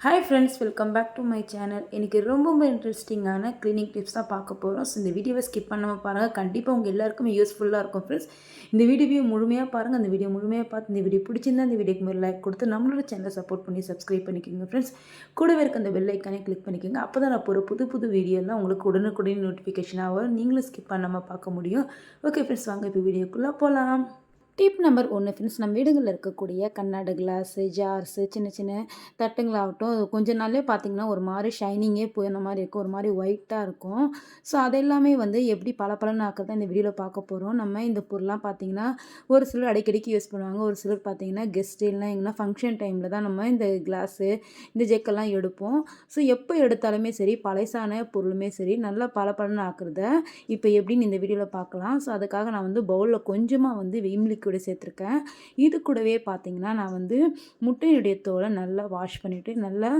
Hi friends welcome back to my channel எனக்கு ரொம்ப ரொம்ப இன்ட்ரெஸ்டிங்கான கிளினிக் டிப்ஸ் தான் பார்க்க போகிறோம் ஸோ இந்த வீடியோவை ஸ்கிப் பண்ணாமல் பாருங்கள் கண்டிப்பாக உங்கள் எல்லாருக்குமே யூஸ்ஃபுல்லாக இருக்கும் ஃப்ரெண்ட்ஸ் இந்த வீடியோவையும் முழுமையாக பாருங்கள் அந்த வீடியோ முழுமையாக பார்த்து இந்த வீடியோ பிடிச்சிருந்தா இந்த வீடியோக்கு மேலே லைக் கொடுத்து நம்மளோட சேனலை சப்போர்ட் பண்ணி சப்ஸ்கிரைப் பண்ணிக்கோங்க ஃப்ரெண்ட்ஸ் கூடவே இருக்க அந்த பெல் ஐக்கானே கிளிக் பண்ணிக்கோங்க. அப்போ தான் நான் போகிற புது புது வீடியோலாம் உங்களுக்கு உடனுக்குடனே நோட்டிஃபிகேஷன் ஆகும் நீங்களும் ஸ்கிப் பண்ணாமல் பார்க்க முடியும். ஓகே ஃப்ரெண்ட்ஸ் வாங்க இப்போ வீடியோக்குள்ளே போகலாம் டிப் நம்பர் ஒன்று ஃப்ரெண்ட்ஸ் நம்ம வீடுகளில் இருக்கக்கூடிய கண்ணாடி கிளாஸு ஜார்ஸு சின்ன சின்ன தட்டுங்களாகட்டும் கொஞ்ச நாள்லேயே பார்த்தீங்கன்னா ஒரு மாதிரி ஷைனிங்கே போயிருந்த மாதிரி இருக்கும் ஒரு மாதிரி ஒயிட்டாக இருக்கும். ஸோ அதெல்லாமே வந்து எப்படி பல பலனாக்கிறத இந்த வீடியோவில் பார்க்க போகிறோம் நம்ம இந்த பொருள்லாம் பார்த்தீங்கன்னா ஒரு சிலர் அடிக்கடிக்கு யூஸ் பண்ணுவாங்க ஒரு சிலர் பார்த்தீங்கன்னா கெஸ்ட் இல்லைனா எங்கன்னா ஃபங்க்ஷன் டைமில் தான் நம்ம இந்த கிளாஸு இந்த ஜெக்கெல்லாம் எடுப்போம். ஸோ எப்போ எடுத்தாலுமே சரி பழசான பொருளுமே சரி நல்லா பல பலனாக்கிறத இப்போ எப்படின்னு இந்த வீடியோவில் பார்க்கலாம் ஸோ அதுக்காக நான் வந்து பவுலில் கொஞ்சமாக வந்து விம் லிக்விட் சேர்த்துருக்கேன். இது கூடவே பார்த்தீங்கன்னா நான் வந்து முட்டையுடைய தோலை நல்லா வாஷ் பண்ணிவிட்டு நல்லா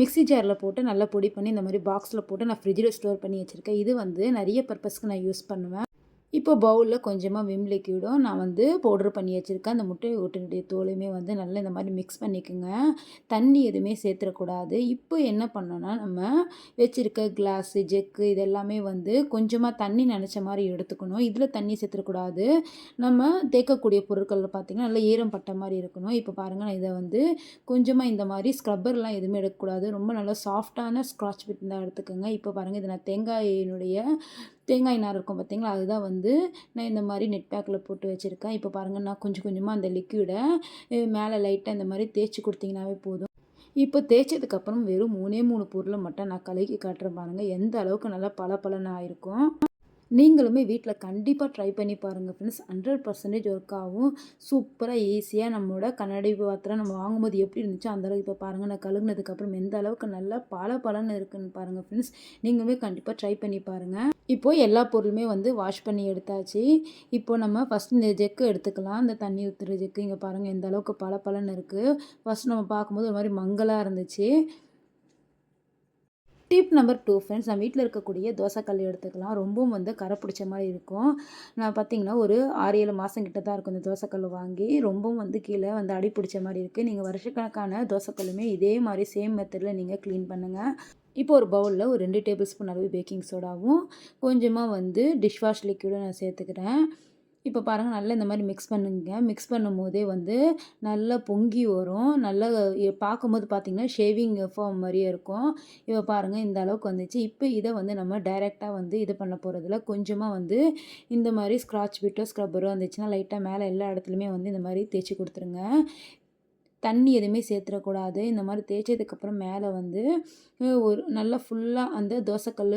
மிக்சி ஜாரில் போட்டு நல்லா பொடி பண்ணி இந்த மாதிரி பாக்ஸில் போட்டு நான் ஃப்ரிட்ஜில் ஸ்டோர் பண்ணி வச்சுருக்கேன். இது வந்து நிறைய பர்பஸ்க்கு நான் யூஸ் பண்ணுவேன். இப்போ பவுலில் கொஞ்சமாக விம் லிக்யூடும் நான் வந்து பவுடர் பண்ணி வச்சுருக்கேன். அந்த முட்டை ஓட்டினுடைய தோலையுமே வந்து நல்லா இந்த மாதிரி மிக்ஸ் பண்ணிக்கோங்க. தண்ணி எதுவுமே சேர்த்துடக்கூடாது. இப்போ என்ன பண்ணோன்னா நம்ம வச்சுருக்க கிளாஸு ஜெக்கு இதெல்லாமே வந்து கொஞ்சமாக தண்ணி நினச்ச மாதிரி எடுத்துக்கணும். இதில் தண்ணி சேர்த்துடக்கூடாது. நம்ம தேக்கக்கூடிய பொருட்கள் பார்த்திங்கன்னா நல்லா ஈரம் பட்ட மாதிரி இருக்கணும். இப்போ பாருங்கள் நான் இதை வந்து கொஞ்சமாக இந்த மாதிரி ஸ்க்ரப்பர்லாம் எதுவுமே எடுக்கக்கூடாது. ரொம்ப நல்லா சாஃப்டான ஸ்க்ராட்ச் பிட் தான் எடுத்துக்கோங்க. இப்போ பாருங்கள் இது நான் தேங்காயினுடைய தேங்காய் நார் இருக்கும் பார்த்திங்களா? அதுதான் வந்து நான் இந்த மாதிரி நெட் பேக்கில் போட்டு வச்சுருக்கேன். இப்போ பாருங்கள் நான் கொஞ்சம் கொஞ்சமாக அந்த லிக்யூடை மேலே லைட்டாக இந்த மாதிரி தேய்ச்சி கொடுத்திங்கனாவே போதும். இப்போ தேய்ச்சதுக்கப்புறம் வெறும் மூணே மூணு பொருளை மட்டும் நான் கலக்கி காட்டுறேன் பாருங்கள் எந்த அளவுக்கு நல்லா பல பலனாக ஆயிருக்கும் நீங்களுமே வீட்டில் கண்டிப்பாக ட்ரை பண்ணி பாருங்கள் ஃப்ரெண்ட்ஸ் ஹண்ட்ரட் பர்சன்டேஜ் ஒர்க் ஆகும் சூப்பராக ஈஸியாக நம்மளோட கண்ணாடி பாத்திரம் நம்ம வாங்கும்போது எப்படி இருந்துச்சோ அந்தளவுக்கு இப்போ பாருங்கள் நான் கழுகுனதுக்கப்புறம் எந்த அளவுக்கு நல்லா பல பலன்னு இருக்குன்னு பாருங்கள் ஃப்ரெண்ட்ஸ் நீங்களுமே கண்டிப்பாக ட்ரை பண்ணி பாருங்கள் இப்போது எல்லா பொருளுமே வந்து வாஷ் பண்ணி எடுத்தாச்சு. இப்போ நம்ம ஃபஸ்ட் இந்த ஜெக்கு எடுத்துக்கலாம். இந்த தண்ணி ஊற்றுற ஜெக்கு இங்கே பாருங்கள் எந்த அளவுக்கு பல பலன்னு இருக்குது ஃபஸ்ட் நம்ம பார்க்கும்போது ஒரு மாதிரி மங்கலாக இருந்துச்சு. டிப் நம்பர் டூ ஃப்ரெண்ட்ஸ் நம்ம வீட்டில் இருக்கக்கூடிய தோசைக்கல் எடுத்துக்கலாம். ரொம்பவும் வந்து கரை பிடிச்ச மாதிரி இருக்கும். நான் பார்த்தீங்கன்னா ஒரு ஆறு ஏழு மாதம் கிட்ட தான் இருக்கும் இந்த தோசைக்கல் வாங்கி. ரொம்பவும் வந்து கீழே வந்து அடி பிடிச்ச மாதிரி இருக்குது நீங்கள் வருஷக்கணக்கான தோசைக்கல்லுமே இதே மாதிரி சேம் மெத்தடில் நீங்கள் க்ளீன் பண்ணுங்கள் இப்போ ஒரு பவுலில் ஒரு ரெண்டு டேபிள் ஸ்பூன் அளவு பேக்கிங் சோடாவும் கொஞ்சமாக வந்து டிஷ்வாஷ் லிக்விடும் நான் சேர்த்துக்கிறேன். இப்போ பாருங்கள் நல்லா இந்த மாதிரி மிக்ஸ் பண்ணுங்க. மிக்ஸ் பண்ணும் போதே வந்து நல்லா பொங்கி வரும். நல்லா பார்க்கும்போது பார்த்திங்கன்னா ஷேவிங் ஃபார்ம் மாதிரியே இருக்கும். இப்போ பாருங்கள் இந்த அளவுக்கு வந்துச்சு. இப்போ இதை வந்து நம்ம டைரெக்டாக வந்து இது பண்ண போகிறதுல கொஞ்சமாக வந்து இந்த மாதிரி ஸ்க்ராட்ச் பிட்டோ ஸ்க்ரப்பரோ வந்துச்சுன்னா லைட்டாக மேலே எல்லா இடத்துலையுமே வந்து இந்த மாதிரி தேய்ச்சி கொடுத்துருங்க. தண்ணி எதுவுமே சேர்த்துடக்கூடாது. இந்த மாதிரி தேய்ச்சதுக்கப்புறம் மேலே வந்து ஒரு நல்லா ஃபுல்லாக அந்த தோசைக்கல்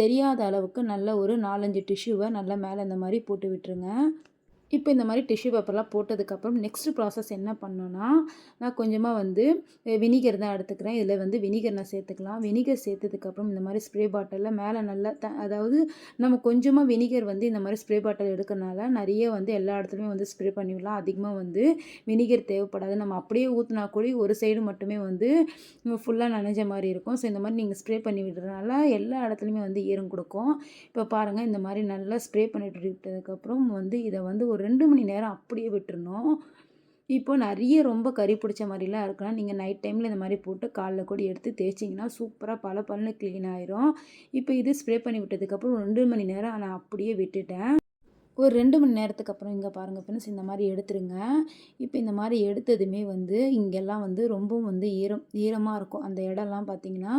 தெரியாத அளவுக்கு நல்ல ஒரு நாலஞ்சு டிஷ்யூவை நல்லா மேலே இந்த மாதிரி போட்டு விட்டுருங்க. இப்போ இந்த மாதிரி டிஷ்யூ பேப்பர்லாம் போட்டதுக்கப்புறம் நெக்ஸ்ட்டு ப்ராசஸ் என்ன பண்ணோன்னா நான் கொஞ்சமாக வந்து வினிகர் தான் எடுத்துக்கிறேன். இதில் வந்து வினிகர் நான் சேர்த்துக்கலாம். வினிகர் சேர்த்ததுக்கப்புறம் இந்த மாதிரி ஸ்ப்ரே பாட்டிலில் மேலே நல்லா த அதாவது நம்ம கொஞ்சமாக வினிகர் வந்து இந்த மாதிரி ஸ்ப்ரே பாட்டில் எடுக்கிறனால நிறைய வந்து எல்லா இடத்துலையும் வந்து ஸ்ப்ரே பண்ணிவிடலாம் அதிகமாக வந்து வினிகர் தேவைப்படாது. நம்ம அப்படியே ஊற்றினா கூட ஒரு சைடு மட்டுமே வந்து ஃபுல்லாக நனைஞ்ச மாதிரி இருக்கும். ஸோ இந்த மாதிரி நீங்கள் ஸ்ப்ரே பண்ணி விடுறதுனால எல்லா இடத்துலையுமே வந்து ஈரம் கொடுக்கும். இப்போ பாருங்கள் இந்த மாதிரி நல்லா ஸ்ப்ரே பண்ணிட்டு விட்டதுக்கப்புறம் வந்து இதை வந்து ஒரு ரெண்டு மணி நேரம் அப்படியே விட்டுருணும் இப்போ நிறைய ரொம்ப கறி பிடிச்ச மாதிரிலாம் இருக்கலாம். நீங்கள் நைட் டைமில் இந்த மாதிரி போட்டு காலைல கூட எடுத்து தேய்ச்சிங்கன்னா சூப்பராக பல பலன்னு க்ளீன் ஆயிரும். இப்போ இது ஸ்ப்ரே பண்ணி விட்டதுக்கப்புறம் ரெண்டு மணி நேரம் நான் அப்படியே விட்டுட்டேன். ஒரு ரெண்டு மணி நேரத்துக்கு அப்புறம் இங்கே பாருங்கள் ஃப்ரெண்ட்ஸ் இந்த மாதிரி எடுத்துருங்க. இப்போ இந்த மாதிரி எடுத்ததுமே வந்து இங்கெல்லாம் வந்து ரொம்பவும் வந்து ஈரம் ஈரமாக இருக்கும். அந்த இடம்லாம் பார்த்திங்கன்னா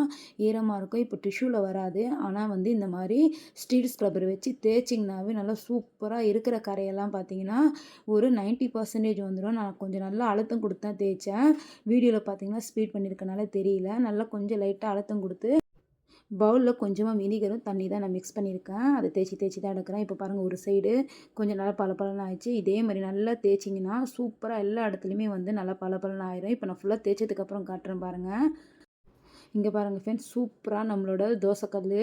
ஈரமாக இருக்கும். இப்போ டிஷ்யூவில் வராது. ஆனால் வந்து இந்த மாதிரி ஸ்டீல் ஸ்க்ரப்பர் வச்சு தேய்ச்சிங்கனாவே நல்லா சூப்பராக இருக்கிற கரையெல்லாம் பார்த்திங்கன்னா ஒரு நைன்ட்டி பர்சன்டேஜ் வந்துடும் நான் கொஞ்சம் நல்லா அழுத்தம் கொடுத்து தான் தேய்ச்சேன். வீடியோவில் பார்த்திங்கன்னா ஸ்பீட் பண்ணியிருக்கனால தெரியல. நல்லா கொஞ்சம் லைட்டாக அழுத்தம் கொடுத்து பவுலில் கொஞ்சமாக வினிகரும் தண்ணி தான் நான் மிக்ஸ் பண்ணியிருக்கேன். அதை தேய்ச்சி தேய்ச்சி தான் எடுக்கிறேன். இப்போ பாருங்கள் ஒரு சைடு கொஞ்சம் நல்லா பளபளன்னு ஆயிடுச்சு. இதே மாதிரி நல்லா தேய்ச்சிங்கன்னா சூப்பராக எல்லா இடத்துலையுமே வந்து நல்லா பளபளன்னு ஆயிரும். இப்போ நான் ஃபுல்லாக தேய்ச்சதுக்கப்புறம் காட்டுறேன் பாருங்கள் இங்கே பாருங்கள் ஃப்ரெண்ட்ஸ் சூப்பராக நம்மளோட தோசைக்கல்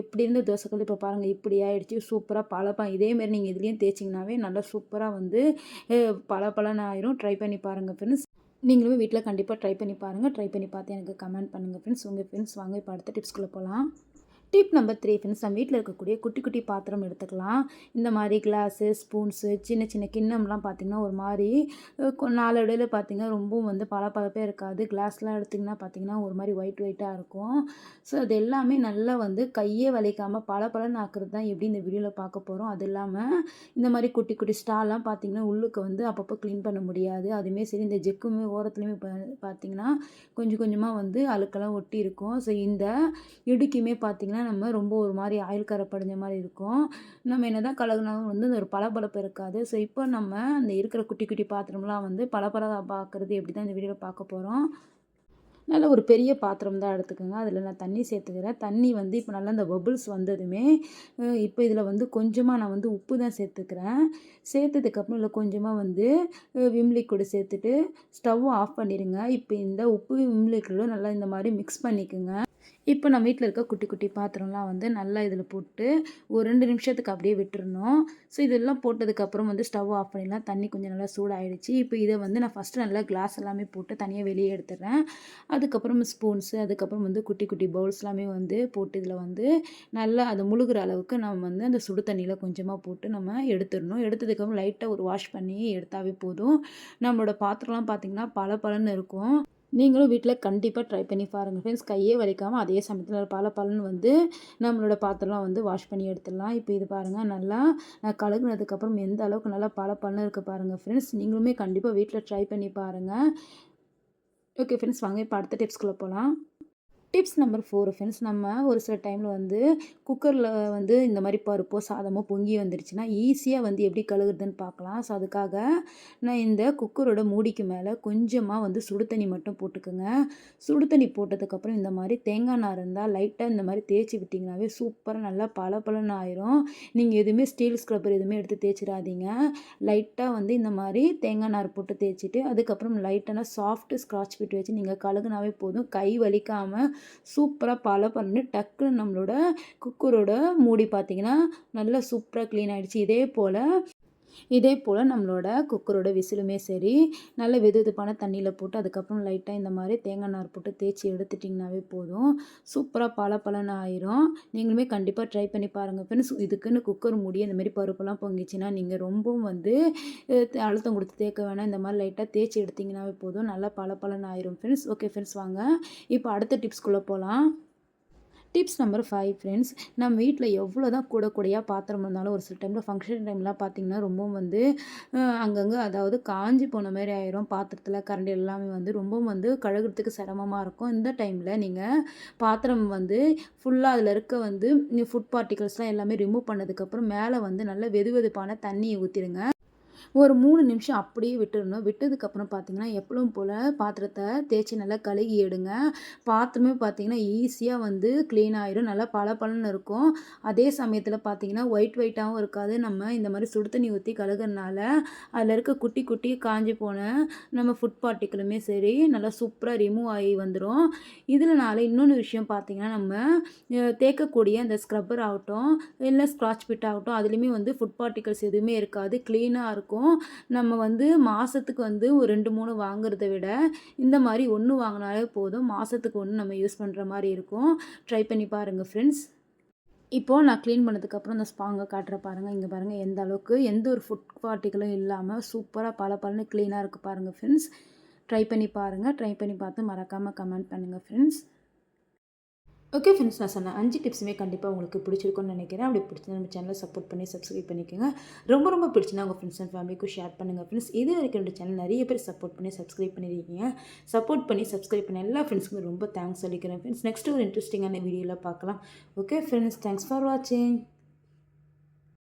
எப்படி இருந்த தோசைக்கல் இப்போ பாருங்கள் இப்படி ஆகிடுச்சி சூப்பராக பழப்பம் இதேமாரி நீங்கள் இதுலேயும் தேய்ச்சிங்கனாவே நல்லா சூப்பராக வந்து பல ஆயிரும். ட்ரை பண்ணி பாருங்கள் ஃப்ரெண்ட்ஸ் நீங்களும் வீட்டில் கண்டிப்பாக ட்ரை பண்ணி பாருங்கள் ட்ரை பண்ணி பார்த்து எனக்கு கமெண்ட் பண்ணுங்கள் ஃப்ரெண்ட்ஸ் உங்கள் ஃப்ரெண்ட்ஸ் வாங்க இப்போ அடுத்த டிப்ஸ்குள்ளே போகலாம். டிப் நம்பர் த்ரீ ஃப்ரெண்ட்ஸ் நம்ம வீட்டில் இருக்கக்கூடிய குட்டி குட்டி பாத்திரம் எடுத்துக்கலாம். இந்த மாதிரி கிளாஸு ஸ்பூன்ஸு சின்ன சின்ன கிண்ணம்லாம் பார்த்திங்கன்னா ஒரு மாதிரி நாளடையில் பார்த்திங்கன்னா ரொம்பவும் வந்து பளபளப்பே இருக்காது. கிளாஸ்லாம் எடுத்திங்கன்னா பார்த்திங்கன்னா ஒரு மாதிரி ஒயிட் ஒயிட்டாக இருக்கும். ஸோ அது எல்லாமே நல்லா வந்து கையே வலிக்காமல் பளபளன்னு ஆக்குறது தான் எப்படி இந்த வீடியோவில் பார்க்க போகிறோம் அது இல்லாமல் இந்த மாதிரி குட்டி குட்டி ஸ்டால்லாம் பார்த்திங்கன்னா உள்ளுக்கு வந்து அப்பப்போ க்ளீன் பண்ண முடியாது. அதுவுமே சரி இந்த ஜெக்குமே ஓரத்துலையுமே பார்த்திங்கன்னா கொஞ்சம் கொஞ்சமாக வந்து அழுக்கெல்லாம் ஒட்டி இருக்கும். ஸோ இந்த இடுக்குமே பார்த்திங்கன்னா நம்ம ரொம்ப ஒரு மாதிரி ஆயில் கரை படிஞ்ச மாதிரி இருக்கும். நம்ம என்ன தான் கலகுனாலும் வந்து ஒரு பளபளப்பு இருக்காது. ஸோ இப்போ நம்ம அந்த இருக்கிற குட்டி குட்டி பாத்திரம்லாம் வந்து பளபள பார்க்குறது எப்படி தான் இந்த வீடியோவில் பார்க்க போகிறோம் நல்ல ஒரு பெரிய பாத்திரம் தான் எடுத்துக்கோங்க. அதில் நான் தண்ணி சேர்த்துக்கிறேன். தண்ணி வந்து இப்போ நல்லா இந்த பபுள்ஸ் வந்ததுமே இப்போ இதில் வந்து கொஞ்சமாக நான் வந்து உப்பு தான் சேர்த்துக்கிறேன். சேர்த்ததுக்கப்புறம் இல்லை கொஞ்சமாக வந்து விம்லிக்விட சேர்த்துட்டு ஸ்டவ் ஆஃப் பண்ணிடுங்க. இப்போ இந்த உப்பு விம்லிக்விடும் நல்லா இந்த மாதிரி மிக்ஸ் பண்ணிக்கோங்க. இப்போ நம்ம வீட்டில் இருக்க குட்டி குட்டி பாத்திரம்லாம் வந்து நல்லா இதில் போட்டு ஒரு ரெண்டு நிமிஷத்துக்கு அப்படியே விட்டுருணும் ஸோ இதெல்லாம் போட்டதுக்கப்புறம் வந்து ஸ்டவ் ஆஃப் பண்ணிடலாம். தண்ணி கொஞ்சம் நல்லா சூடாகிடுச்சு இப்போ இதை வந்து நான் ஃபஸ்ட்டு நல்லா கிளாஸ் எல்லாமே போட்டு தனியாக வெளியே எடுத்துடுறேன். அதுக்கப்புறம் ஸ்பூன்ஸு அதுக்கப்புறம் வந்து குட்டி குட்டி பவுல்ஸ் எல்லாமே வந்து போட்டு இதில் வந்து நல்லா அது முழுகிற அளவுக்கு நம்ம வந்து அந்த சுடு தண்ணியில் கொஞ்சமாக போட்டு நம்ம எடுத்துடணும். எடுத்ததுக்கப்புறம் லைட்டாக ஒரு வாஷ் பண்ணி எடுத்தாவே போதும். நம்மளோட பாத்திரம்லாம் பார்த்திங்கன்னா பல பலன்னு இருக்கும். நீங்களும் வீட்டில் கண்டிப்பாக ட்ரை பண்ணி பாருங்கள் ஃப்ரெண்ட்ஸ் கையே வலிக்காமல் அதே சமயத்தில் பல பலன் வந்து நம்மளோட பாத்திரம்லாம் வந்து வாஷ் பண்ணி எடுத்துடலாம். இப்போ இது பாருங்கள் நல்லா கழுகுனதுக்கப்புறம் எந்த அளவுக்கு நல்லா பல பலன் இருக்குது பாருங்கள் ஃப்ரெண்ட்ஸ் நீங்களுமே கண்டிப்பாக வீட்டில் ட்ரை பண்ணி பாருங்கள் ஓகே ஃப்ரெண்ட்ஸ் வாங்க இப்போ அடுத்த டிப்ஸ்குள்ளே போகலாம் டிப்ஸ் நம்பர் ஃபோர் ஃப்ரெண்ட்ஸ் நம்ம ஒரு சில டைமில் வந்து குக்கரில் வந்து இந்த மாதிரி பருப்போ சாதமோ பொங்கி வந்துருச்சுன்னா ஈஸியாக வந்து எப்படி கழுகுறதுன்னு பார்க்கலாம். ஸோ அதுக்காக நான் இந்த குக்கரோட மூடிக்கு மேலே கொஞ்சமாக வந்து சுடு தண்ணி மட்டும் போட்டுக்கோங்க. சுடு தண்ணி போட்டதுக்கப்புறம் இந்த மாதிரி தேங்காய் நார் இருந்தால் லைட்டாக இந்த மாதிரி தேய்ச்சி விட்டிங்கனாவே சூப்பராக நல்லா பல பலன்னு ஆயிரும். நீங்கள் எதுவுமே ஸ்டீல் ஸ்க்ரப்பர் எதுவுமே எடுத்து தேய்ச்சிடாதீங்க. லைட்டாக வந்து இந்த மாதிரி தேங்காய் நார் போட்டு தேய்ச்சிட்டு அதுக்கப்புறம் லைட்டான சாஃப்ட் ஸ்க்ராட்ச் பிட்டு வச்சு நீங்கள் கழுகுனாவே போதும். கை வலிக்காமல் சூப்பராக ஃபாலோ பண்ணி டக்குன்னு நம்மளோட குக்கரோட மூடி பார்த்திங்கன்னா நல்லா சூப்பராக க்ளீன் ஆகிடுச்சு இதே போல் இதே போல் நம்மளோட குக்கரோட விசிலுமே சரி நல்ல வெது வெதுப்பான தண்ணியில் போட்டு அதுக்கப்புறம் லைட்டாக இந்த மாதிரி தேங்காய் நார் போட்டு தேய்ச்சி எடுத்துட்டிங்கனாவே போதும். சூப்பராக பல பலன்னு ஆயிரும். நீங்களுமே கண்டிப்பாக ட்ரை பண்ணி பாருங்கள் ஃப்ரெண்ட்ஸ் இதுக்குன்னு குக்கர் மூடி இந்த மாதிரி பருப்பெல்லாம் பொங்கிச்சுன்னா நீங்கள் ரொம்பவும் வந்து அழுத்தம் கொடுத்து தேக்க வேணாம். இந்த மாதிரி லைட்டாக தேய்ச்சி எடுத்திங்கனாவே போதும். நல்லா பல பலன்னு ஆயிரும் ஃப்ரெண்ட்ஸ் ஓகே ஃப்ரெண்ட்ஸ் வாங்க. இப்போ அடுத்த டிப்ஸ்குள்ளே போகலாம் டிப்ஸ் நம்பர் ஃபைவ் ஃப்ரெண்ட்ஸ் நம்ம வீட்டில் எவ்வளோ தான் கூட கூடையாக பாத்திரம் இருந்தாலும் ஒரு சில டைமில் ஃபங்க்ஷன் டைம்லாம் பார்த்திங்கன்னா ரொம்பவும் வந்து அங்கங்கே அதாவது காஞ்சி போன மாதிரி ஆயிரும். பாத்திரத்தில் கரண்டி எல்லாமே வந்து ரொம்பவும் வந்து கழுகுறதுக்கு சிரமமாக இருக்கும். இந்த டைமில் நீங்கள் பாத்திரம் வந்து ஃபுல்லாக அதில் இருக்க வந்து ஃபுட் பார்ட்டிகல்ஸ்லாம் எல்லாமே ரிமூவ் பண்ணதுக்கப்புறம் மேலே வந்து நல்ல வெது வெதுப்பான தண்ணியை ஊற்றிடுங்க ஒரு மூணு நிமிஷம் அப்படியே விட்டுடணும் விட்டதுக்கப்புறம் பார்த்தீங்கன்னா எப்பவும் போல் பாத்திரத்தை தேய்ச்சி நல்லா கழுகி எடுங்க. பாத்திரமே பார்த்தீங்கன்னா ஈஸியாக வந்து க்ளீன் ஆகிடும் நல்லா பல பலன்னு இருக்கும். அதே சமயத்தில் பார்த்தீங்கன்னா ஒயிட் ஒயிட்டாகவும் இருக்காது. நம்ம இந்த மாதிரி சுடு தண்ணி ஊற்றி கழுகுறதுனால அதில் இருக்க குட்டி குட்டி காஞ்சி போன நம்ம ஃபுட் பார்ட்டிக்கலுமே சரி நல்லா சூப்பராக ரிமூவ் ஆகி வந்துடும் இதனால இன்னொன்று விஷயம் பார்த்தீங்கன்னா நம்ம தேக்கக்கூடிய அந்த ஸ்க்ரப்பர் ஆகட்டும் இல்லை ஸ்க்ராட்ச் பிட் ஆகட்டும் அதுலேயுமே வந்து ஃபுட் பார்ட்டிகல்ஸ் எதுவுமே இருக்காது. க்ளீனாக இருக்கும் நம்ம வந்து மாதத்துக்கு வந்து ஒரு ரெண்டு மூணு வாங்குறத விட இந்த மாதிரி ஒன்று வாங்கினாலே போதும். மாதத்துக்கு ஒன்று நம்ம யூஸ் பண்ணுற மாதிரி இருக்கும். ட்ரை பண்ணி பாருங்கள் ஃப்ரெண்ட்ஸ் இப்போது நான் க்ளீன் பண்ணதுக்கப்புறம் இந்த ஸ்பாங்கை காட்டுற பாருங்கள் இங்கே பாருங்கள் எந்த அளவுக்கு எந்த ஒரு ஃபுட் பார்ட்டிகளும் இல்லாமல் சூப்பராக பல பலன்னு க்ளீனாக இருக்குது பாருங்கள் ஃப்ரெண்ட்ஸ் ட்ரை பண்ணி பாருங்கள் ட்ரை பண்ணி பார்த்து மறக்காமல் கமெண்ட் பண்ணுங்கள் ஃப்ரெண்ட்ஸ் ஓகே ஃப்ரெண்ட்ஸ் நான் சொன்ன அஞ்சு டிப்ஸுமே கண்டிப்பாக உங்களுக்கு பிடிச்சிருக்கும்னு நினைக்கிறேன். அப்படி பிடிச்சி நம்ம சேனலை சப்போர்ட் பண்ணி சப்ஸ்கிரைப் பண்ணிக்கோங்க. ரொம்ப ரொம்ப பிடிச்சினா உங்கள் ஃப்ரெண்ட்ஸ் அண்ட் ஃபேமிலிக்கும் ஷேர் பண்ணுங்கள் ஃப்ரெண்ட்ஸ் இது வரைக்கும் ரெண்டு சேனல் நிறைய பேர் சப்போர்ட் பண்ணி சப்ஸ்கிரைப் பண்ணியிருக்கீங்க சப்போர்ட் பண்ணி சப்ஸ்கிரைப் பண்ண எல்லா ஃப்ரெண்ட்ஸுக்கும் ரொம்ப தேங்க்ஸ் சொல்லிக்கிறேன் ஃப்ரெண்ட்ஸ் நெக்ஸ்ட் ஒரு இன்ட்ரெஸ்டிங்கான வீடியோவில் பார்க்கலாம். ஓகே ஃப்ரெண்ட்ஸ் தேங்க்ஸ் ஃபார் வாட்சிங்